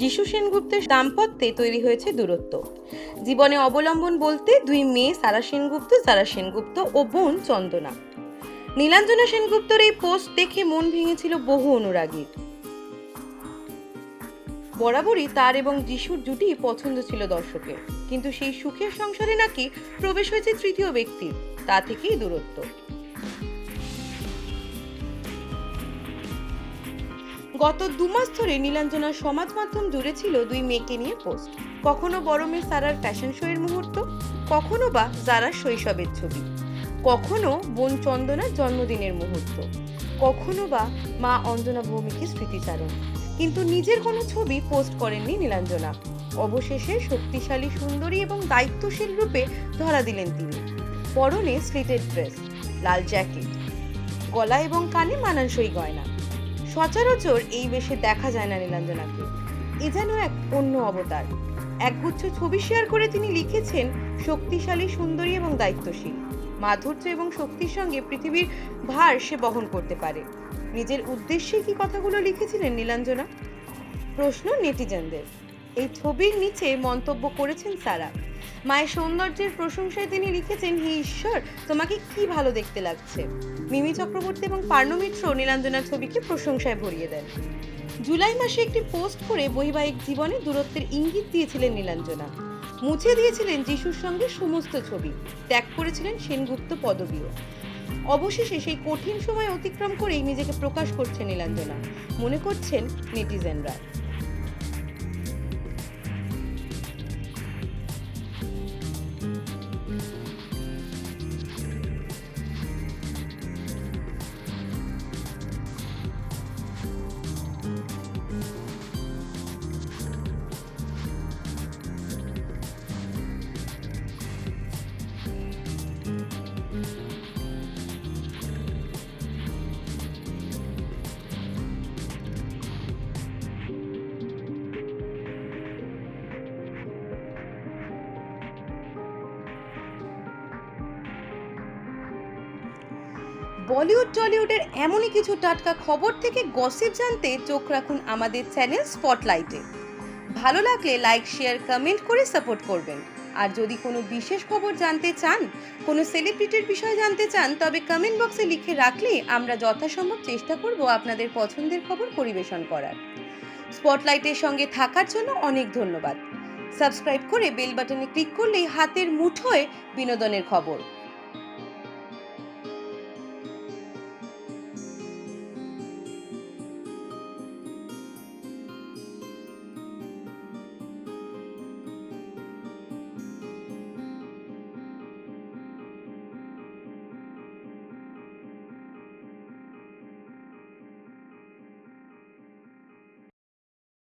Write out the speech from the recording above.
যিশু সেনগুপ্তের দাম্পত্যে তৈরি হয়েছে দূরত্ব। জীবনে অবলম্বন বলতে দুই মেয়ে, সারা সেনগুপ্ত সারা সেনগুপ্ত, ও বোন, চন্দনা। নীলাঞ্জনা সেনগুপ্তর এই পোস্ট দেখে মন ভেঙেছিল বহু অনুরাগীর। বরাবরই তার এবং যিশুর জুটি পছন্দ ছিল দর্শকের। কিন্তু সেই সুখের সংসারে নাকি প্রবেশ হয়েছে তৃতীয় ব্যক্তির, তা থেকেই দূরত্ব। গত দু মাস ধরে নীলাঞ্জনার সমাজ মাধ্যম জুড়ে ছিল দুই মেয়েকে নিয়ে পোস্ট। কখনো বড় মেয়ে সারার ফ্যাশন শো এর মুহূর্ত, কখনো বা জারার শৈশবের ছবি। কখনো বোন চন্দনার জন্মদিনের মুহূর্ত। কখনো বা মা অঞ্জনা ভৌমিকের স্মৃতিচারণ। কিন্তু নিজের কোনো ছবি পোস্ট করেননি নীলাঞ্জনা। অবশেষে শক্তিশালী, সুন্দরী এবং দায়িত্বশীল রূপে ধরা দিলেন তিনি। পরনে স্লিটেড ড্রেস, লাল জ্যাকেট গলা এবং কানে মানানসই গয়না। সচরাচর এই বেশে দেখা যায় না নীলাঞ্জনাকে। এ যেন এক অন্য অবতার। একগুচ্ছ ছবি শেয়ার করে তিনি লিখেছেন, শক্তিশালী, সুন্দরী এবং দায়িত্বশীল। মাধুর্য এবং শক্তির সঙ্গে পৃথিবীর ভার সে বহন করতে পারে। নিজের উদ্দেশ্যে কি কথাগুলো লিখেছিলেন নীলাঞ্জনা? প্রশ্ন নেটিজেনদের। এই ছবির নিচে মন্তব্য করেছেন সারা। মায়ের সৌন্দর্যের প্রশংসায় তিনি লিখেছেন, হে ঈশ্বর, তোমাকে কি ভালো দেখতে লাগছে? মিমি চক্রবর্তী এবং পার্ণ মিত্র নীলাঞ্জনার ছবিকে প্রশংসায় ভরিয়ে দেন। জুলাই মাসে একটি পোস্ট করে বৈবাহিক জীবনে দূরত্বের ইঙ্গিত দিয়েছিলেন নীলাঞ্জনা। মুছে দিয়েছিলেন যিশুর সঙ্গে সমস্ত ছবি। ত্যাগ করেছিলেন সেনগুপ্ত পদবীও। অবশেষে সেই কঠিন সময় অতিক্রম করেই নিজেকে প্রকাশ করছে নীলাঞ্জনা। মনে করছেন নেটিজেনরা। বলিউড, টলিউডের এমনই কিছু টাটকা খবর থেকে গসিপ জানতে চোখ রাখুন আমাদের চ্যানেল স্পটলাইটে ভালো লাগলে লাইক শেয়ার কমেন্ট করে সাপোর্ট করবেন। আর যদি কোনো বিশেষ খবর জানতে চান, কোনো সেলিব্রিটির বিষয়ে জানতে চান, তবে কমেন্ট বক্সে লিখে রাখলে আমরা যথাসম্ভব চেষ্টা করব আপনাদের পছন্দের খবর পরিবেশন করার। স্পটলাইটের সঙ্গে থাকার জন্য অনেক ধন্যবাদ। সাবস্ক্রাইব করে বেল বাটনে ক্লিক করলেই হাতের মুঠোয় বিনোদনের খবর।